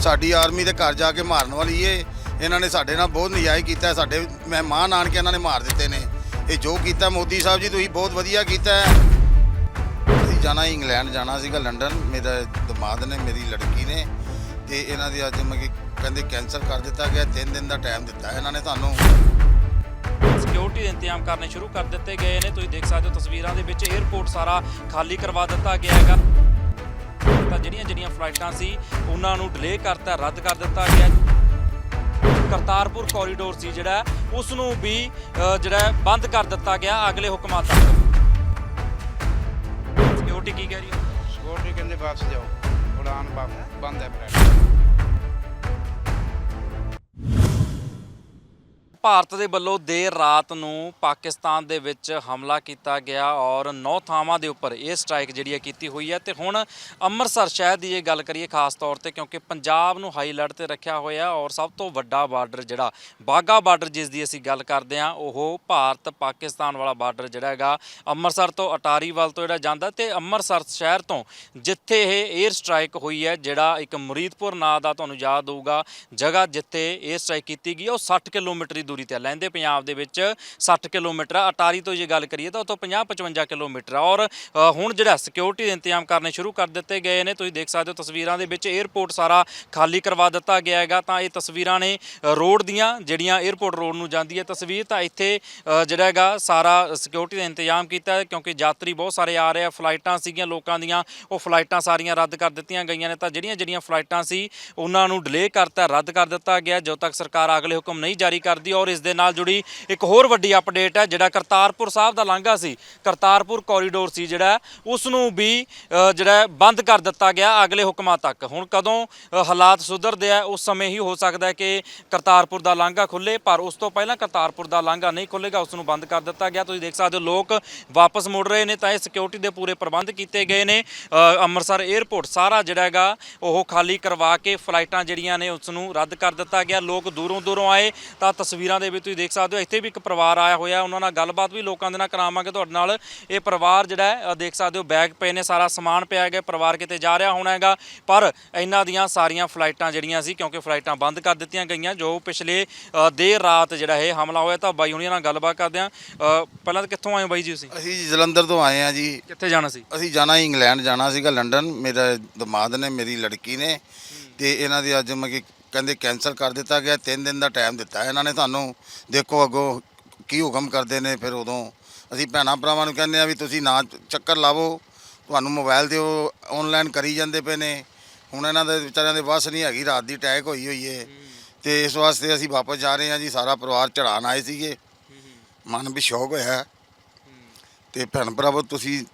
ਸਾਡੀ ਆਰਮੀ ਦੇ ਘਰ ਜਾ ਕੇ ਮਾਰਨ ਵਾਲੀ ਏ। ਇਹਨਾਂ ਨੇ ਸਾਡੇ ਨਾਲ ਬਹੁਤ ਨਜਾਇਜ਼ ਕੀਤਾ, ਸਾਡੇ ਮਹਿਮਾਨ ਆਣ ਕੇ ਇਹਨਾਂ ਨੇ ਮਾਰ ਦਿੱਤੇ ਨੇ। ਇਹ ਜੋ ਕੀਤਾ ਮੋਦੀ ਸਾਹਿਬ ਜੀ, ਤੁਸੀਂ ਬਹੁਤ ਵਧੀਆ ਕੀਤਾ। ਹੈ ਅਸੀਂ ਜਾਣਾ ਇੰਗਲੈਂਡ ਜਾਣਾ ਸੀਗਾ ਲੰਡਨ। ਮੇਰਾ ਦਿਮਾਗ ਨੇ, ਮੇਰੀ ਲੜਕੀ ਨੇ। ਤੇ ਇਹਨਾਂ ਦੀ ਅੱਜ ਮੈਂ ਕਹਿੰਦੇ ਕੈਂਸਲ ਕਰ ਦਿੱਤਾ ਗਿਆ। 3 ਦਿਨ ਦਾ ਟਾਈਮ ਦਿੱਤਾ ਇਹਨਾਂ ਨੇ ਤੁਹਾਨੂੰ। ਸਿਕਿਉਰਿਟੀ ਦੇ ਇੰਤਜ਼ਾਮ ਕਰਨੇ ਸ਼ੁਰੂ ਕਰ ਦਿੱਤੇ ਗਏ ਨੇ। ਤੁਸੀਂ ਦੇਖ ਸਕਦੇ ਹੋ ਤਸਵੀਰਾਂ ਦੇ ਵਿੱਚ 에ਅਰਪੋਰਟ ਸਾਰਾ ਖਾਲੀ ਕਰਵਾ ਦਿੱਤਾ ਗਿਆ ਹੈਗਾ। ਤਾਂ ਜਿਹੜੀਆਂ ਜਿਹੜੀਆਂ ਫਲਾਈਟਾਂ ਸੀ, ਉਹਨਾਂ ਨੂੰ ਡਿਲੇ ਕਰਤਾ, ਰੱਦ ਕਰ ਦਿੱਤਾ ਗਿਆ। ਕਰਤਾਰਪੁਰ ਕੋਰੀਡੋਰ ਸੀ ਜਿਹੜਾ ਉਸ ਨੂੰ ਵੀ ਜਿਹੜਾ ਬੰਦ ਕਰ ਦਿੱਤਾ ਗਿਆ ਅਗਲੇ ਹੁਕਮਾਂ ਤੱਕ ਸਿਕਿਉਰਿਟੀ ਕੀ ਕਹਿ ਰਹੀ ਹੈ? ਸਿਕਿਉਰਿਟੀ ਕਹਿੰਦੇ ਵਾਪਸ ਜਾਓ। ਉਡਾਨ ਬੰਦ ਹੈ ਫਲਾਈਟ ਭਾਰਤ ਦੇ ਵੱਲੋਂ ਦੇਰ ਰਾਤ ਨੂੰ ਪਾਕਿਸਤਾਨ ਦੇ ਵਿੱਚ ਹਮਲਾ ਕੀਤਾ ਗਿਆ ਔਰ ਨੌ ਥਾਵਾਂ ਦੇ ਉੱਪਰ ਇਹ ਸਟ੍ਰਾਈਕ ਜਿਹੜੀ ਹੈ ਕੀਤੀ ਹੋਈ ਹੈ ਤੇ ਹੁਣ ਅੰਮ੍ਰਿਤਸਰ ਸ਼ਹਿਰ ਦੀ ਜੇ ਗੱਲ ਕਰੀਏ ਖਾਸ ਤੌਰ ਤੇ, ਕਿਉਂਕਿ ਪੰਜਾਬ ਨੂੰ ਹਾਈ ਅਲਰਟ ਤੇ ਰੱਖਿਆ ਹੋਇਆ ਔਰ ਸਭ ਤੋਂ ਵੱਡਾ ਬਾਰਡਰ ਜਿਹੜਾ ਬਾਗਾ ਬਾਰਡਰ ਜਿਸ ਦੀ ਅਸੀਂ ਗੱਲ ਕਰਦੇ ਹਾਂ, ਉਹ ਭਾਰਤ ਪਾਕਿਸਤਾਨ ਵਾਲਾ ਬਾਰਡਰ ਜਿਹੜਾ ਹੈਗਾ ਅੰਮ੍ਰਿਤਸਰ ਤੋਂ ਅਟਾਰੀ ਵੱਲ ਤੋਂ ਜਿਹੜਾ ਜਾਂਦਾ ਤੇ ਅੰਮ੍ਰਿਤਸਰ ਸ਼ਹਿਰ ਤੋਂ ਜਿੱਥੇ ਇਹ 에ਅਰ ਸਟ੍ਰਾਈਕ ਹੋਈ ਹੈ, ਜਿਹੜਾ ਇੱਕ ਮੁਰੀਦਪੁਰ ਨਾਂ ਦਾ ਤੁਹਾਨੂੰ ਯਾਦ ਹੋਊਗਾ, ਜਗ੍ਹਾ ਜਿੱਥੇ 에ਅਰ ਸਟ੍ਰਾਈਕ ਕੀਤੀ ਗਈ ਉਹ 60 ਕਿਲੋਮੀਟਰ ਦੀ ਦੂਰੀ ਤੇ ਹੈ। ਪੰਜਾਬ ਦੇ ਵਿੱਚ 60 ਕਿਲੋਮੀਟਰ ਆ। ਅਟਾਰੀ ਤੋਂ ਜੇ ਗੱਲ ਕਰੀਏ ਤਾਂ ਉਤੋਂ 50 55 ਕਿਲੋਮੀਟਰ ਆ। ਔਰ ਹੁਣ ਜਿਹੜਾ ਸਿਕਿਉਰਿਟੀ ਦੇ ਇੰਤਜ਼ਾਮ ਕਰਨੇ ਸ਼ੁਰੂ ਕਰ ਦਿੱਤੇ ਗਏ ਨੇ। ਤੁਸੀਂ ਦੇਖ ਸਕਦੇ ਹੋ ਤਸਵੀਰਾਂ ਦੇ ਵਿੱਚ 에ਅਰਪੋਰਟ ਸਾਰਾ ਖਾਲੀ ਕਰਵਾ ਦਿੱਤਾ ਗਿਆ ਹੈਗਾ। ਤਾਂ ਇਹ ਤਸਵੀਰਾਂ ਨੇ ਰੋਡ ਦੀਆਂ ਜਿਹੜੀਆਂ 에ਅਰਪੋਰਟ ਰੋਡ ਨੂੰ ਜਾਂਦੀ ਹੈ ਤਸਵੀਰ। ਤਾਂ ਇੱਥੇ ਜਿਹੜਾ ਹੈਗਾ ਸਾਰਾ ਸਿਕਿਉਰਿਟੀ ਦਾ ਇੰਤਜ਼ਾਮ ਕੀਤਾ ਹੈ ਕਿਉਂਕਿ ਯਾਤਰੀ ਬਹੁਤ ਸਾਰੇ ਆ ਰਹੇ ਆ। ਫਲਾਈਟਾਂ ਸੀਗੀਆਂ ਲੋਕਾਂ ਦੀਆਂ। ਉਹ ਫਲਾਈਟਾਂ ਸਾਰੀਆਂ ਰੱਦ ਕਰ ਦਿੱਤੀਆਂ ਗਈਆਂ ਨੇ। ਤਾਂ ਜਿਹੜੀਆਂ ਜਿਹੜੀਆਂ ਫਲਾਈਟਾਂ ਸੀ, ਉਹਨਾਂ ਨੂੰ ਡਿਲੇ ਕਰਤਾ, ਰੱਦ ਕਰ ਦਿੱਤਾ ਗਿਆ। ਜਦੋਂ ਤੱਕ ਸਰਕਾਰ ਅਗਲੇ ਹੁਕਮ ਨਹੀਂ ਜਾਰੀ ਕਰਦੀ ਔਰ ਇਸ ਦੇ ਨਾਲ ਜੁੜੀ ਇੱਕ ਹੋਰ ਵੱਡੀ ਅਪਡੇਟ ਹੈ, ਜਿਹੜਾ ਕਰਤਾਰਪੁਰ ਸਾਹਿਬ ਦਾ ਲਾਂਘਾ ਸੀ। ਕਰਤਾਰਪੁਰ ਕੋਰੀਡੋਰ ਸੀ ਜਿਹੜਾ ਉਸ ਨੂੰ ਵੀ ਜਿਹੜਾ ਬੰਦ ਕਰ ਦਿੱਤਾ ਗਿਆ ਅਗਲੇ ਹੁਕਮਾਂ ਤੱਕ। ਹੁਣ ਕਦੋਂ ਹਾਲਾਤ ਸੁਧਰਦੇ ਆ, ਉਸ ਸਮੇਂ ਹੀ ਹੋ ਸਕਦਾ ਕਿ ਕਰਤਾਰਪੁਰ ਦਾ ਲਾਂਘਾ ਖੁੱਲੇ, ਪਰ ਉਸ ਤੋਂ ਪਹਿਲਾਂ ਕਰਤਾਰਪੁਰ ਦਾ ਲਾਂਘਾ ਨਹੀਂ ਖੁੱਲੇਗਾ ਉਸ ਨੂੰ ਬੰਦ ਕਰ ਦਿੱਤਾ ਗਿਆ। ਤੁਸੀਂ ਦੇਖ ਸਕਦੇ ਹੋ, ਲੋਕ ਵਾਪਸ ਮੁੜ ਰਹੇ ਨੇ, ਤਾਂ ਇਹ ਸਿਕਿਉਰਿਟੀ ਦੇ ਪੂਰੇ ਪ੍ਰਬੰਧ ਕੀਤੇ ਗਏ ਨੇ। ਅੰਮ੍ਰਿਤਸਰ 에ਅਰਪੋਰਟ ਸਾਰਾ ਜਿਹੜਾ ਹੈਗਾ, ਉਹ ਖਾਲੀ ਕਰਵਾ ਕੇ ਫਲਾਈਟਾਂ ਜਿਹੜੀਆਂ ਨੇ ਉਸ ਨੂੰ ਰੱਦ ਕਰ ਦਿੱਤਾ ਗਿਆ। ਲੋਕ ਦੂਰੋਂ ਦੂਰੋਂ ਆਏ, ਤਾਂ ਤਸਵੀਰ ਦੇ ਵਿੱਚ ਤੁਸੀਂ ਦੇਖ ਸਕਦੇ ਹੋ ਇੱਥੇ ਵੀ ਇੱਕ ਪਰਿਵਾਰ ਆਇਆ ਹੋਇਆ ਉਹਨਾਂ ਨਾਲ ਗੱਲਬਾਤ ਵੀ ਲੋਕਾਂ ਦੇ ਨਾਲ ਕਰਾਵਾਂਗੇ। ਤੁਹਾਡੇ ਨਾਲ ਇਹ ਪਰਿਵਾਰ ਜਿਹੜਾ ਹੈ ਦੇਖ ਸਕਦੇ ਹੋ ਬੈਗ ਪਏ ਨੇ ਸਾਰਾ ਸਮਾਨ ਪਿਆ ਹੈਗਾ ਪਰਿਵਾਰ ਕਿਤੇ ਜਾ ਰਿਹਾ ਹੋਣਾ ਹੈਗਾ ਪਰ ਇਹਨਾਂ ਦੀਆਂ ਸਾਰੀਆਂ ਫਲਾਈਟਾਂ ਜਿਹੜੀਆਂ ਸੀ ਕਿਉਂਕਿ ਫਲਾਈਟਾਂ ਬੰਦ ਕਰ ਦਿੱਤੀਆਂ ਗਈਆਂ ਜੋ ਪਿਛਲੇ ਦੇਰ ਰਾਤ ਜਿਹੜਾ ਇਹ ਹਮਲਾ ਹੋਇਆ ਤਾਂ ਬਾਈ ਹੁਣੀਆਂ ਨਾਲ ਗੱਲਬਾਤ ਕਰਦੇ ਆ ਪਹਿਲਾਂ ਤਾਂ ਕਿੱਥੋਂ ਆਏ ਬਾਈ ਜੀ ਤੁਸੀਂ? ਅਸੀਂ ਜਲੰਧਰ ਤੋਂ ਆਏ ਆ ਜੀ। ਕਿੱਥੇ ਜਾਣਾ ਸੀ? ਅਸੀਂ ਜਾਣਾ ਇੰਗਲੈਂਡ ਜਾਣਾ ਸੀਗਾ ਲੰਡਨ। ਮੇਰਾ ਦਮਾਦ ਨੇ ਮੇਰੀ ਲੜਕੀ ਨੇ ਤੇ ਇਹਨਾਂ ਦੀ ਅੱਜ ਮੈਂ ਕਿ ਕਹਿੰਦੇ ਕੈਂਸਲ ਕਰ ਦਿੱਤਾ ਗਿਆ 3 ਦਿਨ ਦਾ ਟਾਈਮ ਦਿੱਤਾ। ਇਹਨਾਂ ਨੇ ਤੁਹਾਨੂੰ ਦੇਖੋ ਅੱਗੋਂ ਕੀ ਹੁਕਮ ਕਰਦੇ ਨੇ, ਫਿਰ ਉਦੋਂ ਅਸੀਂ ਭੈਣਾਂ ਭਰਾਵਾਂ ਨੂੰ ਕਹਿੰਦੇ ਆ ਵੀ ਤੁਸੀਂ ਨਾ ਚੱਕਰ ਲਾਵੋ, ਤੁਹਾਨੂੰ ਮੋਬਾਈਲ ਦਿਓ ਉਹ ਆਨਲਾਈਨ ਕਰੀ ਜਾਂਦੇ ਪਏ ਨੇ। ਹੁਣ ਇਹਨਾਂ ਦੇ ਵਿਚਾਰਿਆਂ ਦੇ ਵੱਸ ਨਹੀਂ ਹੈਗੀ, ਰਾਤ ਦੀ ਅਟੈਕ ਹੋਈ ਹੋਈ ਏ। ਤੇ ਇਸ ਵਾਸਤੇ ਅਸੀਂ ਵਾਪਸ ਜਾ ਰਹੇ ਹਾਂ ਜੀ, ਸਾਰਾ ਪਰਿਵਾਰ ਚੜਾਣ ਆਏ ਸੀਗੇ। ਮਨ ਵੀ ਸ਼ੌਕ ਹੋਇਆ। ਤੇ ਭੈਣ ਭਰਾਵੋ, ਤੁਸੀਂ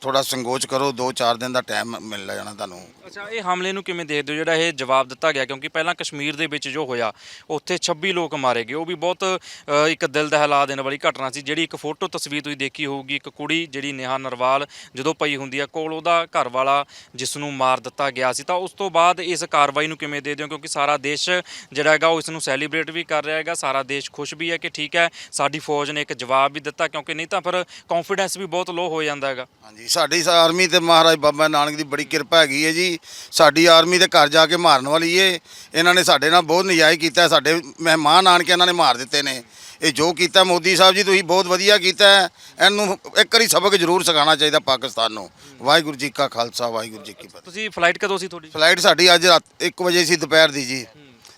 ਥੋੜਾ ਸੰਕੋਚ ਕਰੋ 2-4 ਦਿਨ ਦਾ ਟਾਈਮ ਮਿਲ ਜਾਣਾ ਤੁਹਾਨੂੰ। ਅੱਛਾ ਇਹ ਹਮਲੇ ਨੂੰ ਕਿਵੇਂ ਦੇਖਦੇ ਹੋ? ਜਿਹੜਾ ਇਹ ਜਵਾਬ ਦਿੱਤਾ ਗਿਆ ਕਿਉਂਕਿ ਪਹਿਲਾਂ ਕਸ਼ਮੀਰ ਦੇ ਵਿੱਚ ਜੋ ਹੋਇਆ ਉੱਥੇ 26 ਲੋਕ ਮਾਰੇ ਗਏ। ਉਹ ਵੀ ਬਹੁਤ ਅ, ਇੱਕ ਦਿਲ ਦਹਿਲਾ ਦੇਣ ਵਾਲੀ ਘਟਨਾ ਸੀ ਜਿਹੜੀ ਇੱਕ ਫੋਟੋ ਤਸਵੀਰ ਤੁਸੀਂ ਦੇਖੀ ਹੋਊਗੀ। ਇੱਕ ਕੁੜੀ ਜਿਹੜੀ ਨੇਹਾ ਨਰਵਾਲ ਜਦੋਂ ਪਈ ਹੁੰਦੀ ਆ ਕੋਲ ਉਹਦਾ ਘਰ ਵਾਲਾ ਜਿਸ ਨੂੰ ਮਾਰ ਦਿੱਤਾ ਗਿਆ ਸੀ। ਤਾਂ ਉਸ ਤੋਂ ਬਾਅਦ ਇਸ ਕਾਰਵਾਈ ਨੂੰ ਕਿਵੇਂ ਦੇਖਦੇ ਹੋ? ਕਿਉਂਕਿ ਸਾਰਾ ਦੇਸ਼ ਜਿਹੜਾ ਹੈਗਾ ਉਹ ਇਸ ਨੂੰ ਸੈਲੀਬ੍ਰੇਟ ਵੀ ਕਰ ਰਿਹਾ ਹੈਗਾ। ਸਾਰਾ ਦੇਸ਼ ਖੁਸ਼ ਵੀ ਹੈ ਕਿ ਠੀਕ ਹੈ ਸਾਡੀ ਫੌਜ ਨੇ ਇੱਕ ਜਵਾਬ ਵੀ ਦਿੱਤਾ ਕਿਉਂਕਿ ਨਹੀਂ ਤਾਂ ਫਿਰ ਕੌਨਫੀਡੈਂਸ ਵੀ ਬਹੁਤ ਲੋ ਹੋ ਜਾਂਦਾ ਹੈਗਾ। ਹਾਂਜੀ ਸਾਡੀ ਆਰਮੀ ਤੇ ਮਹਾਰਾਜ ਬਾਬਾ ਨਾਨਕ ਦੀ ਬੜੀ ਕਿਰਪਾ ਹੈਗੀ ਹੈ ਜੀ। ਸਾਡੀ ਆਰਮੀ ਦੇ ਘਰ ਜਾ ਕੇ ਮਾਰਨ ਵਾਲੀ ਏ। ਇਹਨਾਂ ਨੇ ਸਾਡੇ ਨਾਲ ਬਹੁਤ ਨਜਾਇਜ਼ ਕੀਤਾ। ਸਾਡੇ ਮਹਿਮਾਨ ਆਣ ਕੇ ਇਹਨਾਂ ਨੇ ਮਾਰ ਦਿੱਤੇ ਨੇ। ਇਹ ਜੋ ਕੀਤਾ ਮੋਦੀ ਸਾਹਿਬ ਜੀ ਤੁਸੀਂ ਬਹੁਤ ਵਧੀਆ ਕੀਤਾ। ਇਹਨੂੰ ਇੱਕ ਵਾਰੀ ਸਬਕ ਜ਼ਰੂਰ ਸਿਖਾਉਣਾ ਚਾਹੀਦਾ ਪਾਕਿਸਤਾਨ ਨੂੰ। ਵਾਹਿਗੁਰੂ ਜੀ ਕਾ ਖਾਲਸਾ ਵਾਹਿਗੁਰੂ ਜੀ ਕੀ ਫਤਿਹ। ਤੁਸੀਂ ਫਲਾਈਟ ਕਦੋਂ ਸੀ ਤੁਹਾਡੀ? ਫਲਾਈਟ ਸਾਡੀ ਅੱਜ ਰਾਤ 1 ਵਜੇ ਸੀ ਦੁਪਹਿਰ ਦੀ ਜੀ।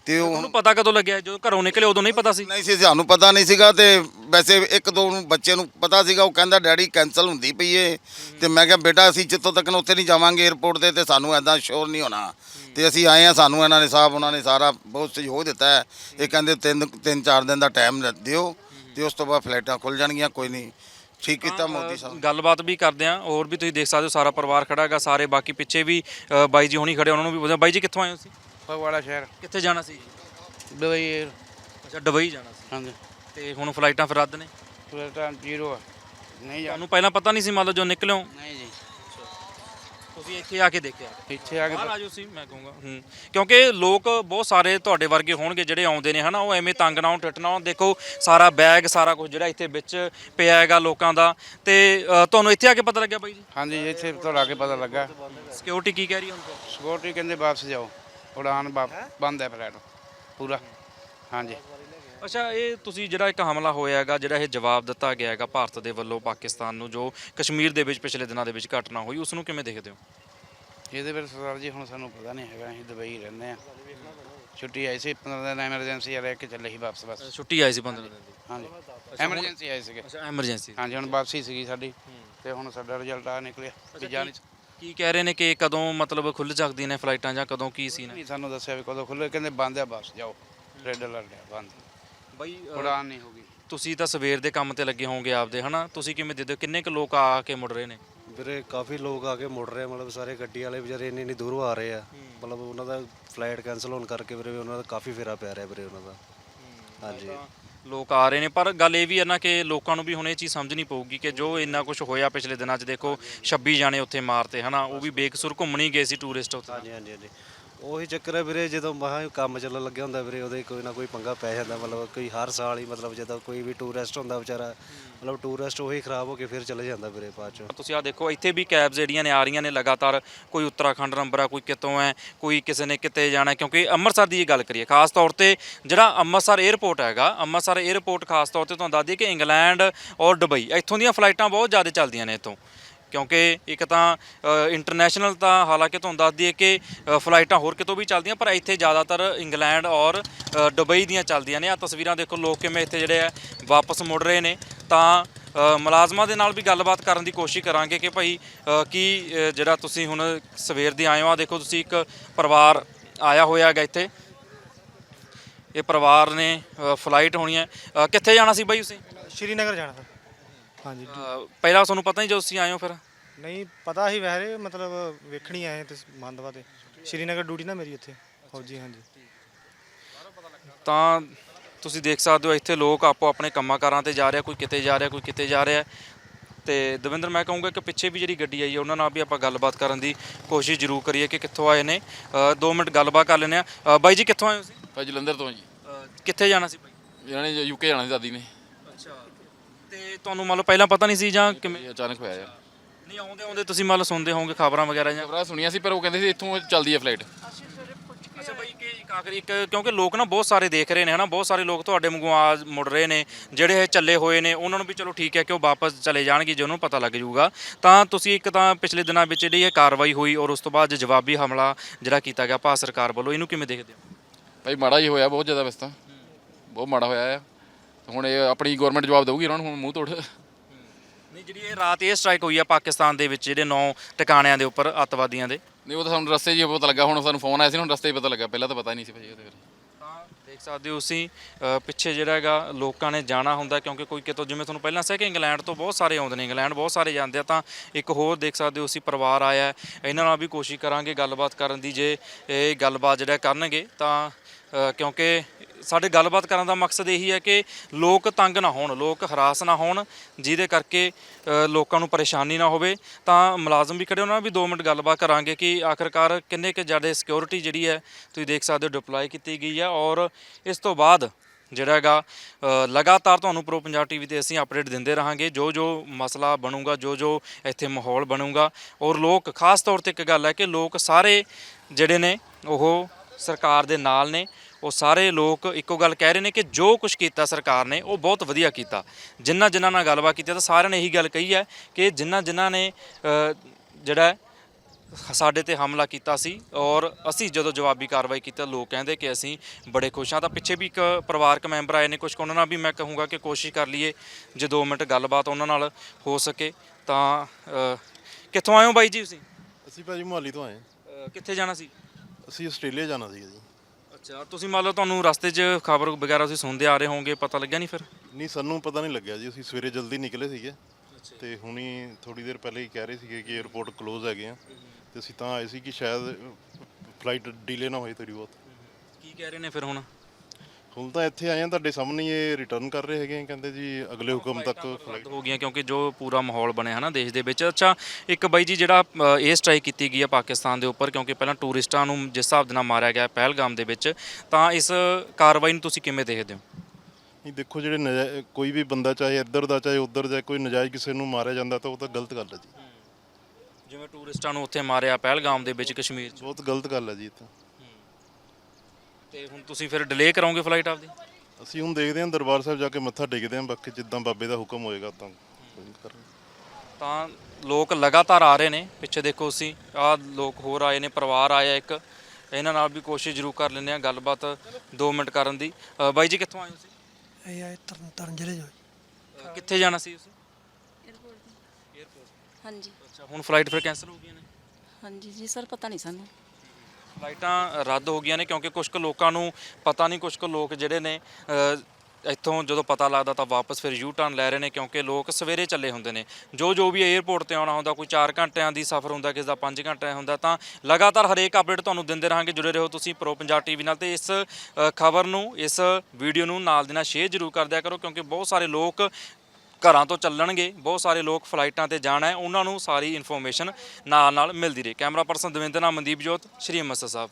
ਤੇ ਉਹ ਤੁਹਾਨੂੰ ਪਤਾ ਕਦੋਂ ਲੱਗਿਆ ਜਦੋਂ ਘਰੋਂ ਨਿਕਲੇ ਉਦੋਂ ਨਹੀਂ ਪਤਾ ਸੀ? ਨਹੀਂ ਸੀ ਸਾਨੂੰ ਪਤਾ ਨਹੀਂ ਸੀਗਾ ਤੇ ਵੈਸੇ ਇੱਕ ਦੋ ਨੂੰ ਬੱਚੇ ਨੂੰ ਪਤਾ ਸੀਗਾ ਉਹ ਕਹਿੰਦਾ ਡੈਡੀ ਕੈਨਸਲ ਹੁੰਦੀ ਪਈ ਏ। ਤੇ ਮੈਂ ਕਿਹਾ ਬੇਟਾ ਅਸੀਂ ਜਿੱਥੋਂ ਤੱਕ ਉੱਥੇ ਨਹੀਂ ਜਾਵਾਂਗੇ 에어ਪੋਰਟ ਤੇ ਤੇ ਸਾਨੂੰ ਐਦਾਂ ਸ਼ੋਰ ਨਹੀਂ ਹੋਣਾ। ਤੇ ਅਸੀਂ ਆਏ ਆ ਸਾਨੂੰ ਇਹਨਾਂ ਨੇ ਸਾਹਿਬ ਉਹਨਾਂ ਨੇ ਸਾਰਾ ਬਹੁਤ ਸਹਿਯੋਗ ਦਿੱਤਾ ਹੈ। ਇਹ ਕਹਿੰਦੇ ਤਿੰਨ ਤਿੰਨ ਚਾਰ ਦਿਨ ਦਾ ਟਾਈਮ ਦਿਓ ਤੇ ਉਸ ਤੋਂ ਬਾਅਦ ਫਲਾਈਟਾਂ ਖੁੱਲ ਜਾਣਗੀਆਂ ਕੋਈ ਨਹੀਂ। ਠੀਕ ਕੀਤਾ ਮੋਦੀ ਸਾਹਿਬ। ਗੱਲਬਾਤ ਵੀ ਕਰਦੇ ਆ ਹੋਰ ਵੀ ਤੁਸੀਂ ਦੇਖ ਸਕਦੇ ਹੋ ਸਾਰਾ ਪਰਿਵਾਰ ਖੜਾ ਹੈਗਾ ਸਾਰੇ ਬਾਕੀ ਪਿੱਛੇ ਵੀ ਅ, ਬਾਈ ਜੀ ਹੁਣੀ ਖੜੇ ਉਹਨਾਂ ਨੂੰ ਵੀ ਬਾਈ ਜੀ ਕਿੱਥੋਂ ਆਏ ਹੋ ਸੀ ਫਗਵਾੜਾ ਸ਼ਹਿਰ। ਕਿੱਥੇ ਜਾਣਾ ਸੀ? ਦੁਬਈ। ਅੱਛਾ ਦੁਬਈ ਜਾਣਾ ਸੀ। ਹਾਂਜੀ। ਤੇ ਹੁਣ ਫਲਾਈਟਾਂ ਫਿਰ ਰੱਦ ਨੇ? ਫਲਾਈਟਾਂ ਜ਼ੀਰੋ ਆ। ਨਹੀਂ ਜਾ ਤੁਹਾਨੂੰ ਪਹਿਲਾਂ ਪਤਾ ਨਹੀਂ ਸੀ ਮੰਨ ਲਓ ਜੋ ਨਿਕਲਿਓ ਨਹੀਂ ਜੀ। ਤੁਸੀਂ ਇੱਥੇ ਆ ਕੇ ਦੇਖਿਆ? ਇੱਥੇ ਆ ਕੇ ਬਾਹਰ ਆ ਜਾਓ ਸੀ ਮੈਂ ਕਹੂੰਗਾ। ਹੂੰ। ਕਿਉਂਕਿ ਲੋਕ ਬਹੁਤ ਸਾਰੇ ਤੁਹਾਡੇ ਵਰਗੇ ਹੋਣਗੇ ਜਿਹੜੇ ਆਉਂਦੇ ਨੇ ਹਨਾ? ਉਹ ਐਵੇਂ ਤੰਗ ਨਾ ਹੋਣ ਟਿੱਟ ਨਾ ਹੋਣ। ਦੇਖੋ ਸਾਰਾ ਬੈਗ ਸਾਰਾ ਕੁਝ ਜਿਹੜਾ ਇੱਥੇ ਵਿੱਚ ਪਿਆ ਹੈਗਾ ਲੋਕਾਂ ਦਾ। ਤੇ ਅ, ਤੁਹਾਨੂੰ ਇੱਥੇ ਆ ਕੇ ਪਤਾ ਲੱਗਿਆ ਬਾਈ ਜੀ? ਹਾਂਜੀ ਇੱਥੇ ਤੋਂ ਲਾ ਕੇ ਪਤਾ ਲੱਗਾ। ਸਿਕਿਉਰਿਟੀ ਕੀ ਕਹਿ ਰਹੀ ਹੈ ਹੁਣ ਫਿਰ? ਸਿਕਿਉਰਿਟੀ ਕਹਿੰਦੇ ਵਾਪਸ ਜਾਓ। ਉਡਾਨ ਬ- ਬੰਦ ਹੈ ਫਲਾਈਟ ਪੂਰਾ। ਹਾਂਜੀ। ਅੱਛਾ ਇਹ ਤੁਸੀਂ ਜਿਹੜਾ ਇੱਕ ਹਮਲਾ ਹੋਇਆ ਹੈਗਾ ਜਿਹੜਾ ਇਹ ਜਵਾਬ ਦਿੱਤਾ ਗਿਆ ਹੈਗਾ ਭਾਰਤ ਦੇ ਵੱਲੋਂ ਪਾਕਿਸਤਾਨ ਨੂੰ ਜੋ ਕਸ਼ਮੀਰ ਦੇ ਵਿੱਚ ਪਿਛਲੇ ਦਿਨਾਂ ਦੇ ਵਿੱਚ ਘਟਨਾ ਹੋਈ ਉਸ ਨੂੰ ਕਿਵੇਂ ਦੇਖਦੇ ਹੋ? ਇਹਦੇ ਬਾਰੇ ਸਰਦਾਰ ਜੀ ਹੁਣ ਸਾਨੂੰ ਪਤਾ ਨਹੀਂ ਹੈਗਾ ਅਸੀਂ ਦੁਬਈ ਰਹਿੰਦੇ ਆ ਛੁੱਟੀ ਆਈ ਸੀ 15 ਦਿਨ ਐਮਰਜੈਂਸੀ ਆ ਰਹਿ ਕੇ ਚੱਲੇ ਸੀ ਵਾਪਸ ਬਸ। ਛੁੱਟੀ ਆਈ ਸੀ 15 ਦਿਨ ਦੀ। ਹਾਂਜੀ। ਐਮਰਜੈਂਸੀ ਆਏ ਸੀਗੇ। ਅੱਛਾ ਐਮਰਜੈਂਸੀ ਹਾਂਜੀ ਹੁਣ ਵਾਪਸੀ ਸੀਗੀ ਸਾਡੀ ਤੇ ਹੁਣ ਸਾਡਾ ਰਿਜ਼ਲਟ ਆ ਨਿਕਲਿਆ ਵੀ ਜਾ ਨਹੀਂ ਕੀ ਕਹਿ ਰਹੇ ਨੇ ਕਿ ਕਦੋਂ ਮਤਲਬ ਖੁੱਲ ਸਕਦੀਆਂ ਨੇ ਫਲਾਈਟਾਂ ਜਾਂ ਕਦੋਂ ਕੀ ਸੀ ਨੇ ਨਹੀਂ ਸਾਨੂੰ ਦੱਸਿਆ ਵੀ ਕਦੋਂ ਖੁੱਲੇ ਕਹਿੰਦੇ ਬੰਦ ਆ ਬਸ ਜਾਓ। ਰੈੱਡ ਅਲਰਟ ਹੈ ਬੰਦ। ਬਈ ਉਡਾਨ ਨਹੀਂ ਹੋਗੀ ਤੁਸੀਂ ਤਾਂ ਸਵੇਰ ਦੇ ਕੰਮ ਤੇ ਲੱਗੇ ਹੋਵੋਗੇ ਆਪਦੇ ਹਨਾ? ਤੁਸੀਂ ਕਿਵੇਂ ਦੇ ਦਿਓ ਕਿੰਨੇ ਕੁ ਲੋਕ ਆ ਕੇ ਮੁੜ ਰਹੇ ਨੇ? ਵੀਰੇ ਕਾਫੀ ਲੋਕ ਆ ਕੇ ਮੁੜ ਰਹੇ ਆ, ਮਤਲਬ ਸਾਰੇ ਗੱਡੀ ਵਾਲੇ ਵਿਚਾਰੇ ਇੰਨੀ ਇੰਨੀ ਦੂਰੋਂ ਆ ਰਹੇ ਆ। ਮਤਲਬ ਉਹਨਾਂ ਦਾ ਫਲਾਈਟ ਕੈਨਸਲ ਹੋਣ ਕਰਕੇ ਵੀਰੇ ਉਹਨਾਂ ਦਾ ਕਾਫੀ ਫੇਰਾ ਪੈ ਰਿਹਾ ਵੀਰੇ ਉਹਨਾਂ ਦਾ। ਹਾਂਜੀ। ਲੋਕ ਆ ਰਹੇ ਨੇ, ਪਰ ਗੱਲ ਇਹ ਵੀ ਹੈ ਨਾ ਕਿ ਲੋਕਾਂ ਨੂੰ ਵੀ ਹੁਣ ਇਹ ਚੀਜ਼ ਸਮਝਣੀ ਪਊਗੀ ਕਿ ਜੋ ਇੰਨਾ ਕੁਝ ਹੋਇਆ ਪਿਛਲੇ ਦਿਨਾਂ 'ਚ, ਦੇਖੋ 26 ਜਾਣੇ ਉੱਥੇ ਮਾਰਤੇ, ਹਨਾ, ਉਹ ਵੀ ਬੇਕਸੂਰ ਘੁੰਮਣੀ ਗਏ ਸੀ ਟੂਰਿਸਟ ਉੱਥੇ। ਹਾਂਜੀ ਹਾਂਜੀ ਹਾਂਜੀ। ਉਹੀ ਚੱਕਰ ਹੈ ਵੀਰੇ, ਜਦੋਂ ਮਹਾ ਕੰਮ ਚੱਲਣ ਲੱਗਿਆ ਹੁੰਦਾ ਵੀਰੇ, ਉਹਦੇ ਕੋਈ ਨਾ ਕੋਈ ਪੰਗਾ ਪੈ ਜਾਂਦਾ, ਮਤਲਬ ਕੋਈ ਹਰ ਸਾਲ ਹੀ, ਮਤਲਬ ਜਦੋਂ ਕੋਈ ਵੀ ਟੂਰਿਸਟ ਹੁੰਦਾ ਵਿਚਾਰਾ, ਮਤਲਬ ਟੂਰਿਸਟ ਉਹੀ ਖਰਾਬ ਹੋ ਕੇ ਫਿਰ ਚਲੇ ਜਾਂਦਾ ਵੀਰੇ ਬਾਅਦ 'ਚੋਂ। ਤੁਸੀਂ ਆ ਦੇਖੋ, ਇੱਥੇ ਵੀ ਕੈਬਸ ਜਿਹੜੀਆਂ ਨੇ, ਆ ਰਹੀਆਂ ਨੇ ਲਗਾਤਾਰ, ਕੋਈ ਉੱਤਰਾਖੰਡ ਨੰਬਰ ਆ, ਕੋਈ ਕਿਤੋਂ ਹੈ, ਕੋਈ ਕਿਸੇ ਨੇ ਕਿਤੇ ਜਾਣਾ ਕਿਉਂਕਿ ਅੰਮ੍ਰਿਤਸਰ ਦੀ ਗੱਲ ਕਰੀਏ, ਖਾਸ ਤੌਰ ਤੇ ਜਿਹੜਾ ਅੰਮ੍ਰਿਤਸਰ 에ਅਰਪੋਰਟ ਹੈਗਾ, ਅੰਮ੍ਰਿਤਸਰ 에ਅਰਪੋਰਟ ਖਾਸ ਤੌਰ ਤੇ ਤੁਹਾਨੂੰ ਦੱਸ ਦਈਏ ਕਿ ਇੰਗਲੈਂਡ ਔਰ ਦੁਬਈ, ਇੱਥੋਂ ਦੀਆਂ ਫਲਾਈਟਾਂ ਬਹੁਤ ਜ਼ਿਆਦਾ ਚੱਲਦੀਆਂ ਨੇ ਇੱਥੋਂ। ਕਿਉਂਕਿ ਇੱਕ ਤਾਂ ਇੰਟਰਨੈਸ਼ਨਲ ਤਾਂ ਹਾਲਾਂਕਿ ਤੁਹਾਨੂੰ ਦੱਸ ਦਈਏ ਕਿ ਫਲਾਈਟਾਂ ਹੋਰ ਕਿਤੋਂ ਵੀ ਚੱਲਦੀਆਂ, ਪਰ ਇੱਥੇ ਜ਼ਿਆਦਾਤਰ ਇੰਗਲੈਂਡ ਔਰ ਦੁਬਈ ਦੀਆਂ ਚੱਲਦੀਆਂ ਨੇ। ਆ ਤਸਵੀਰਾਂ ਦੇਖੋ, ਲੋਕ ਕਿਵੇਂ ਇੱਥੇ ਜਿਹੜੇ ਆ, ਵਾਪਸ ਮੁੜ ਰਹੇ ਨੇ। ਤਾਂ ਮੁਲਾਜ਼ਮਾਂ ਦੇ ਨਾਲ ਵੀ ਗੱਲਬਾਤ ਕਰਨ ਦੀ ਕੋਸ਼ਿਸ਼ ਕਰਾਂਗੇ ਕਿ ਭਾਈ ਕੀ ਜਿਹੜਾ ਤੁਸੀਂ ਹੁਣ ਸਵੇਰ ਦੇ ਆਏ ਹੋ ਦੇਖੋ ਤੁਸੀਂ ਇੱਕ ਪਰਿਵਾਰ ਆਇਆ ਹੋਇਆ ਹੈਗਾ ਇੱਥੇ। ਇਹ ਪਰਿਵਾਰ ਨੇ ਫਲਾਈਟ ਹੋਣੀ ਹੈ। ਕਿੱਥੇ ਜਾਣਾ ਸੀ ਬਾਈ ਤੁਸੀਂ? ਸ਼੍ਰੀਨਗਰ ਜਾਣਾ ਸਰ। ਹਾਂਜੀ ਪਹਿਲਾਂ ਤੁਹਾਨੂੰ ਪਤਾ ਨਹੀਂ ਜਦੋਂ ਤੁਸੀਂ ਆਏ ਹੋ ਫਿਰ? ਨਹੀਂ ਪਤਾ ਹੀ ਵੈਸੇ ਮਤਲਬ ਵੇਖਣੀ ਆਏ ਤੇ ਮੰਦਵਾ ਤੇ। ਸ਼੍ਰੀਨਗਰ ਡਿਊਟੀ ਨਾ ਮੇਰੀ ਉੱਥੇ। ਫੌਜੀ ਹਾਂਜੀ। ਤਾਂ ਤੁਸੀਂ ਦੇਖ ਸਕਦੇ ਹੋ ਇੱਥੇ ਲੋਕ ਆਪੋ ਆਪਣੇ ਕੰਮਾਂ ਕਾਰਾਂ ਤੇ ਜਾ ਰਿਹਾ ਕੋਈ ਕਿਤੇ ਜਾ ਰਿਹਾ ਕੋਈ ਕਿਤੇ ਜਾ ਰਿਹਾ। ਤੇ ਦਵਿੰਦਰ ਮੈਂ ਕਹੂੰਗਾ ਕਿ ਪਿੱਛੇ ਵੀ ਜਿਹੜੀ ਗੱਡੀ ਆਈ ਹੈ ਉਹਨਾਂ ਨਾਲ ਵੀ ਆਪਾਂ ਗੱਲਬਾਤ ਕਰਨ ਦੀ ਕੋਸ਼ਿਸ਼ ਜ਼ਰੂਰ ਕਰੀਏ ਕਿ ਕਿੱਥੋਂ ਆਏ ਨੇ। 2 ਮਿੰਟ ਗੱਲਬਾਤ ਕਰ ਲੈਂਦੇ ਆ ਬਾਈ ਜੀ ਕਿੱਥੋਂ ਆਏ ਹੋ ਤੁਸੀਂ? ਭਾਈ ਜਲੰਧਰ ਤੋਂ ਜੀ। ਕਿੱਥੇ ਜਾਣਾ ਸੀ ਬਾਈ? ਇਹਨਾਂ ਨੇ ਯੂਕੇ ਜਾਣਾ ਸੀ ਦਾਦੀ ਨੇ। ਤੇ ਤੁਹਾਨੂੰ ਮੰਨ ਲਓ ਪਹਿਲਾਂ ਪਤਾ ਨਹੀਂ ਸੀ ਜਾਂ ਕਿਵੇਂ? ਇਹ ਅਚਾਨਕ ਹੋਇਆ ਯਾਰ ਨਹੀਂ ਆਉਂਦੇ ਆਉਂਦੇ ਤੁਸੀਂ ਮੰਨ ਲਓ ਸੁਣਦੇ ਹੋਵੋਗੇ ਖਬਰਾਂ ਵਗੈਰਾ ਜਾਂ ਖਬਰਾਂ ਸੁਣੀਆਂ ਸੀ ਪਰ ਉਹ ਕਹਿੰਦੇ ਸੀ ਇੱਥੋਂ ਚੱਲਦੀ ਹੈ ਫਲਾਈਟ ਅੱਛਾ ਬਾਈ ਕਿ ਇੱਕ ਆਖਰੀ ਇੱਕ ਕਿਉਂਕਿ ਲੋਕ ਨਾ ਬਹੁਤ ਸਾਰੇ ਦੇਖ ਰਹੇ ਨੇ ਹਨਾ? ਬਹੁਤ ਸਾਰੇ ਲੋਕ ਤੁਹਾਡੇ ਵਾਂਗੂ ਆ ਮੁੜ ਰਹੇ ਨੇ ਜਿਹੜੇ ਇਹ ਚੱਲੇ ਹੋਏ ਨੇ ਉਹਨਾਂ ਨੂੰ ਵੀ ਚਲੋ ਠੀਕ ਹੈ ਕਿ ਉਹ ਵਾਪਸ ਚਲੇ ਜਾਣਗੇ ਜੇ ਉਹਨੂੰ ਪਤਾ ਲੱਗ ਜਾਊਗਾ। ਤਾਂ ਤੁਸੀਂ ਇੱਕ ਤਾਂ ਪਿਛਲੇ ਦਿਨਾਂ ਵਿੱਚ ਜਿਹੜੀ ਇਹ ਕਾਰਵਾਈ ਹੋਈ ਔਰ ਉਸ ਤੋਂ ਬਾਅਦ ਜਵਾਬੀ ਹਮਲਾ ਜਿਹੜਾ ਕੀਤਾ ਗਿਆ ਭਾਰਤ ਸਰਕਾਰ ਵੱਲੋਂ ਇਹਨੂੰ ਕਿਵੇਂ ਦੇਖਦੇ ਹੋ? ਭਾਈ ਮਾੜਾ ਹੀ ਹੋਇਆ ਬਹੁਤ ਜ਼ਿਆਦਾ ਵੈਸੇ ਤਾਂ। ਬਹੁਤ ਮਾੜਾ ਹੋਇਆ ਆ। ਹੁਣ ਇਹ ਆਪਣੀ ਗਵਰਨਮੈਂਟ ਜਵਾਬ ਦੇਊਗੀ ਇਹਨਾਂ ਨੂੰ ਹੁਣ ਮੂੰਹ ਤੋੜ ਨਹੀਂ ਜਿਹੜੀ ਇਹ ਰਾਤ ਇਹ ਸਟ੍ਰਾਈਕ ਹੋਈ ਆ ਪਾਕਿਸਤਾਨ ਦੇ ਵਿੱਚ ਜਿਹੜੇ ਨੌ ਟਿਕਾਣਿਆਂ ਦੇ ਉੱਪਰ ਅੱਤਵਾਦੀਆਂ ਦੇ ਨਹੀਂ ਉਹ ਤਾਂ ਸਾਨੂੰ ਰਸਤੇ 'ਚ ਹੀ ਪਤਾ ਲੱਗਾ ਹੁਣ ਸਾਨੂੰ ਫੋਨ ਆਇਆ ਸੀ ਹੁਣ ਰਸਤੇ 'ਚ ਪਤਾ ਲੱਗਾ ਪਹਿਲਾਂ ਤਾਂ ਪਤਾ ਹੀ ਨਹੀਂ ਸੀ ਭਾਈ ਉਹਦੇ ਫਿਰ ਤਾਂ ਦੇਖ ਸਕਦੇ ਹੋ ਤੁਸੀਂ ਪਿੱਛੇ ਜਿਹੜਾ ਹੈਗਾ ਲੋਕਾਂ ਨੇ ਜਾਣਾ ਹੁੰਦਾ ਕਿਉਂਕਿ ਕੋਈ ਕਿਤੋਂ ਜਿਵੇਂ ਤੁਹਾਨੂੰ ਪਹਿਲਾਂ ਸੀ ਕਿ ਇੰਗਲੈਂਡ ਤੋਂ ਬਹੁਤ ਸਾਰੇ ਆਉਂਦੇ ਨੇ ਇੰਗਲੈਂਡ ਬਹੁਤ ਸਾਰੇ ਜਾਂਦੇ ਆ ਤਾਂ ਇੱਕ ਹੋਰ ਦੇਖ ਸਕਦੇ ਹੋ ਅਸੀਂ ਪਰਿਵਾਰ ਆਇਆ। ਇਹਨਾਂ ਨਾਲ ਵੀ ਕੋਸ਼ਿਸ਼ ਕਰਾਂਗੇ ਗੱਲਬਾਤ ਕਰਨ ਦੀ ਜੇ ਇਹ ਗੱਲਬਾਤ ਜਿਹੜਾ ਕਰਨਗੇ ਤਾਂ ਕਿਉਂਕਿ ਸਾਡੇ ਗੱਲਬਾਤ ਕਰਨ ਦਾ ਮਕਸਦ ਇਹੀ ਹੈ ਕਿ ਲੋਕ ਤੰਗ ਨਾ ਹੋਣ ਲੋਕ ਹਰਾਸ ਨਾ ਹੋਣ ਜਿਹਦੇ ਕਰਕੇ ਅ, ਲੋਕਾਂ ਨੂੰ ਪਰੇਸ਼ਾਨੀ ਨਾ ਹੋਵੇ। ਤਾਂ ਮੁਲਾਜ਼ਮ ਵੀ ਖੜੇ ਉਹਨਾਂ ਨਾਲ ਵੀ 2 ਮਿੰਟ ਗੱਲਬਾਤ ਕਰਾਂਗੇ ਕਿ ਆਖਰਕਾਰ ਕਿੰਨੇ ਕੁ ਜ਼ਿਆਦਾ ਸਿਕਿਉਰਿਟੀ ਜਿਹੜੀ ਹੈ ਤੁਸੀਂ ਦੇਖ ਸਕਦੇ ਹੋ ਡਿਪਲੋਏ ਕੀਤੀ ਗਈ ਹੈ ਔਰ ਇਸ ਤੋਂ ਬਾਅਦ ਜਿਹੜਾ ਹੈਗਾ ਅ, ਲਗਾਤਾਰ ਤੁਹਾਨੂੰ ਪ੍ਰੋ ਪੰਜਾਬ ਟੀਵੀ ਤੇ ਅਸੀਂ ਅਪਡੇਟ ਦਿੰਦੇ ਰਹਾਂਗੇ। ਜੋ ਜੋ ਮਸਲਾ ਬਣੂਗਾ ਜੋ ਜੋ ਇੱਥੇ ਮਾਹੌਲ ਬਣੂਗਾ ਔਰ ਲੋਕ ਖਾਸ ਤੌਰ ਤੇ ਇੱਕ ਗੱਲ ਹੈ ਕਿ ਲੋਕ ਸਾਰੇ ਜਿਹੜੇ ਨੇ ਉਹ ਸਰਕਾਰ ਦੇ ਨਾਲ ਨੇ ਉਹ ਸਾਰੇ ਲੋਕ ਇੱਕੋ ਗੱਲ ਕਹਿ ਰਹੇ ਨੇ ਕਿ ਜੋ ਕੁਝ ਕੀਤਾ ਸਰਕਾਰ ਨੇ ਉਹ ਬਹੁਤ ਵਧੀਆ ਕੀਤਾ। ਜਿਨ੍ਹਾਂ ਜਿਨ੍ਹਾਂ ਨਾਲ ਗੱਲਬਾਤ ਕੀਤੀ ਤਾਂ ਸਾਰਿਆਂ ਨੇ ਇਹੀ ਗੱਲ ਕਹੀ ਹੈ ਕਿ ਜਿਨ੍ਹਾਂ ਜਿਨ੍ਹਾਂ ਨੇ ਜਿਹੜਾ ਸਾਡੇ ਤੇ ਹਮਲਾ ਕੀਤਾ ਸੀ ਔਰ ਅਸੀਂ ਜਦੋਂ ਜਵਾਬੀ ਕਾਰਵਾਈ ਕੀਤੀ ਲੋਕ ਕਹਿੰਦੇ ਕਿ ਅਸੀਂ ਬੜੇ ਖੁਸ਼ ਹਾਂ। ਤਾਂ ਪਿੱਛੇ ਵੀ ਇੱਕ ਪਰਿਵਾਰਕ ਮੈਂਬਰ ਆਏ ਨੇ ਕੁਝ ਉਹਨਾਂ ਨਾਲ ਵੀ ਮੈਂ ਕਹੂੰਗਾ ਕਿ ਕੋਸ਼ਿਸ਼ ਕਰ ਲਈਏ ਜੇ 2 ਮਿੰਟ ਗੱਲਬਾਤ ਉਹਨਾਂ ਨਾਲ ਹੋ ਸਕੇ ਤਾਂ ਕਿੱਥੋਂ ਆਏ ਹੋ ਬਾਈ ਜੀ ਤੁਸੀਂ? ਅਸੀਂ ਭਾਜੀ ਮੁਹਾਲੀ ਤੋਂ ਆਏ ਹਾਂ। ਅ, ਕਿੱਥੇ ਜਾਣਾ ਸੀ? ਅਸੀਂ ਆਸਟ੍ਰੇਲੀਆ ਜਾਣਾ ਸੀਗਾ ਜੀ। ਅੱਛਾ ਤੁਸੀਂ ਮੰਨ ਲਓ ਤੁਹਾਨੂੰ ਰਸਤੇ 'ਚ ਖਬਰ ਵਗੈਰਾ ਤੁਸੀਂ ਸੁਣਦੇ ਆ ਰਹੇ ਹੋਵੋਗੇ ਪਤਾ ਲੱਗਿਆ ਨਹੀਂ ਫਿਰ? ਨਹੀਂ ਸਾਨੂੰ ਪਤਾ ਨਹੀਂ ਲੱਗਿਆ ਜੀ ਅਸੀਂ ਸਵੇਰੇ ਜਲਦੀ ਨਿਕਲੇ ਸੀਗੇ। ਤੇ ਹੁਣੀ ਥੋੜੀ ਦੇਰ ਪਹਿਲੇ ਹੀ ਕਹਿ ਰਹੇ ਸੀਗੇ ਕਿ 에어ਪੋਰਟ ਕਲੋਜ਼ ਹੈਗੇ ਆ। ਤੇ ਅਸੀਂ ਤਾਂ ਆਏ ਸੀ ਕਿ ਸ਼ਾਇਦ ਫਲਾਈਟ ਡੀਲੇ ਨਾ ਹੋਏ ਥੋੜੀ ਬਹੁਤ। ਕੀ ਕਹਿ ਰਹੇ ਨੇ ਫਿਰ ਹੁਣ? ਹੁਣ ਤਾਂ ਇੱਥੇ ਆਏ ਆ ਤੁਹਾਡੇ ਸਾਹਮਣੇ ਹੀ ਇਹ ਰਿਟਰਨ ਕਰ ਰਹੇ ਹੈਗੇ ਆ ਕਹਿੰਦੇ ਜੀ ਅਗਲੇ ਹੁਕਮ ਤੱਕ ਫਲਾਈਟ ਹੋ ਗਈਆਂ ਕਿਉਂਕਿ ਜੋ ਪੂਰਾ ਮਾਹੌਲ ਬਣਿਆ ਹੈ ਨਾ ਦੇਸ਼ ਦੇ ਵਿੱਚ। ਅੱਛਾ ਇੱਕ ਬਾਈ ਜੀ ਜਿਹੜਾ ਅ, ਇਹ ਸਟ੍ਰਾਈਕ ਕੀਤੀ ਗਈ ਹੈ ਪਾਕਿਸਤਾਨ ਦੇ ਉੱਪਰ ਕਿਉਂਕਿ ਪਹਿਲਾਂ ਟੂਰਿਸਟਾਂ ਨੂੰ ਜਿਸ ਹਿਸਾਬ ਦੇ ਨਾਲ ਮਾਰਿਆ ਗਿਆ ਪਹਿਲਗਾਮ ਦੇ ਵਿੱਚ ਤਾਂ ਇਸ ਕਾਰਵਾਈ ਨੂੰ ਤੁਸੀਂ ਕਿਵੇਂ ਦੇਖਦੇ ਹੋ? ਨਹੀਂ ਦੇਖੋ ਜਿਹੜੇ ਨਜਾ- ਕੋਈ ਵੀ ਬੰਦਾ ਚਾਹੇ ਇੱਧਰ ਦਾ ਚਾਹੇ ਉੱਧਰ ਦਾ ਕੋਈ ਨਜਾਇਜ਼ ਕਿਸੇ ਨੂੰ ਮਾਰਿਆ ਜਾਂਦਾ ਤਾਂ ਉਹ ਤਾਂ ਗਲਤ ਗੱਲ ਹੈ ਜੀ। ਜਿਵੇਂ ਟੂਰਿਸਟਾਂ ਨੂੰ ਉੱਥੇ ਮਾਰਿਆ ਪਹਿਲਗਾਮ ਦੇ ਵਿੱਚ ਕਸ਼ਮੀਰ 'ਚ। ਬਹੁਤ ਗਲਤ ਗੱਲ ਹੈ ਜੀ ਇਹ ਤਾਂ। ਤੇ ਹੁਣ ਤੁਸੀਂ ਫਿਰ ਡਿਲੇ ਕਰਾਓਗੇ ਫਲਾਈਟ ਆਪਦੀ? ਅਸੀਂ ਹੁਣ ਦੇਖਦੇ ਹਾਂ ਦਰਬਾਰ ਸਾਹਿਬ ਜਾ ਕੇ ਮੱਥਾ ਟੇਕਦੇ ਹਾਂ ਬਾਕੀ ਜਿੱਦਾਂ ਬਾਬੇ ਦਾ ਹੁਕਮ ਹੋਏਗਾ ਤਾਂ ਤਾਂ ਲੋਕ ਲਗਾਤਾਰ ਆ ਰਹੇ ਨੇ ਪਿੱਛੇ ਦੇਖੋ ਅਸੀਂ ਆ ਲੋਕ ਹੋਰ ਆਏ ਨੇ ਪਰਿਵਾਰ ਆਇਆ ਇੱਕ ਇਹਨਾਂ ਨਾਲ ਵੀ ਕੋਸ਼ਿਸ਼ ਜ਼ਰੂਰ ਕਰ ਲੈਂਦੇ ਆ ਗੱਲਬਾਤ 2 ਮਿੰਟ ਕਰਨ ਦੀ। ਅ, ਬਾਈ ਜੀ ਕਿੱਥੋਂ ਆਏ ਹੋ ਤੁਸੀਂ? ਇਹ ਆਏ ਤਰਨ ਤਰਨ ਜ਼ਿਲ੍ਹੇ ਜੋ ਅ, ਕਿੱਥੇ ਜਾਣਾ ਸੀ ਤੁਸੀਂ? ਹਾਂਜੀ। ਅੱਛਾ ਹੁਣ ਫਲਾਈਟ ਫਿਰ ਕੈਂਸਲ ਹੋ ਗਈਆਂ ਨੇ? ਹਾਂਜੀ ਜੀ ਸਰ ਪਤਾ ਨਹੀਂ ਸਾਨੂੰ। ਫਲਾਈਟਾਂ ਰੱਦ ਹੋ ਗਈਆਂ ਨੇ ਕਿਉਂਕਿ ਕੁਝ ਕੁ ਲੋਕਾਂ ਨੂੰ ਪਤਾ ਨਹੀਂ ਕੁਝ ਕੁ ਲੋਕ ਜਿਹੜੇ ਨੇ ਅ, ਇੱਥੋਂ ਜਦੋਂ ਪਤਾ ਲੱਗਦਾ ਤਾਂ ਵਾਪਸ ਫਿਰ ਯੂ ਟਰਨ ਲੈ ਰਹੇ ਨੇ ਕਿਉਂਕਿ ਲੋਕ ਸਵੇਰੇ ਚੱਲੇ ਹੁੰਦੇ ਨੇ। ਜੋ ਜੋ ਵੀ 에ਅਰਪੋਰਟ ਤੇ ਆਉਣਾ ਹੁੰਦਾ ਕੋਈ 4 ਘੰਟਿਆਂ ਦੀ ਸਫ਼ਰ ਹੁੰਦਾ ਕਿਸੇ ਦਾ 5 ਘੰਟਿਆਂ ਹੁੰਦਾ ਤਾਂ ਲਗਾਤਾਰ ਹਰੇਕ ਅਪਡੇਟ ਤੁਹਾਨੂੰ ਦਿੰਦੇ ਰਹਾਂਗੇ। ਜੁੜੇ ਰਹੋ ਤੁਸੀਂ ਪ੍ਰੋ ਪੰਜਾਬ ਟੀਵੀ ਨਾਲ ਤੇ ਇਸ ਖਬਰ ਨੂੰ ਇਸ ਵੀਡੀਓ ਨੂੰ ਨਾਲ ਦੀ ਨਾਲ ਸ਼ੇਅਰ ਜ਼ਰੂਰ ਕਰ ਦਿਆ ਕਰੋ ਕਿਉਂਕਿ ਬਹੁਤ ਸਾਰੇ ਲੋਕ ਘਰਾਂ ਤੋਂ ਚੱਲਣਗੇ, ਬਹੁਤ ਸਾਰੇ ਲੋਕ ਫਲਾਈਟਾਂ ਤੇ ਜਾਣਾ ਹੈ, ਉਹਨਾਂ ਨੂੰ ਸਾਰੀ ਇਨਫੋਰਮੇਸ਼ਨ ਨਾਲ ਨਾਲ ਮਿਲਦੀ ਰਹੇ। ਕੈਮਰਾ ਪਰਸਨ ਦਵਿੰਦਰ ਨਾਲ ਮਨਦੀਪ ਜੋਤ, ਸ਼੍ਰੀ ਅੰਮ੍ਰਿਤਸਰ ਸਾਹਿਬ।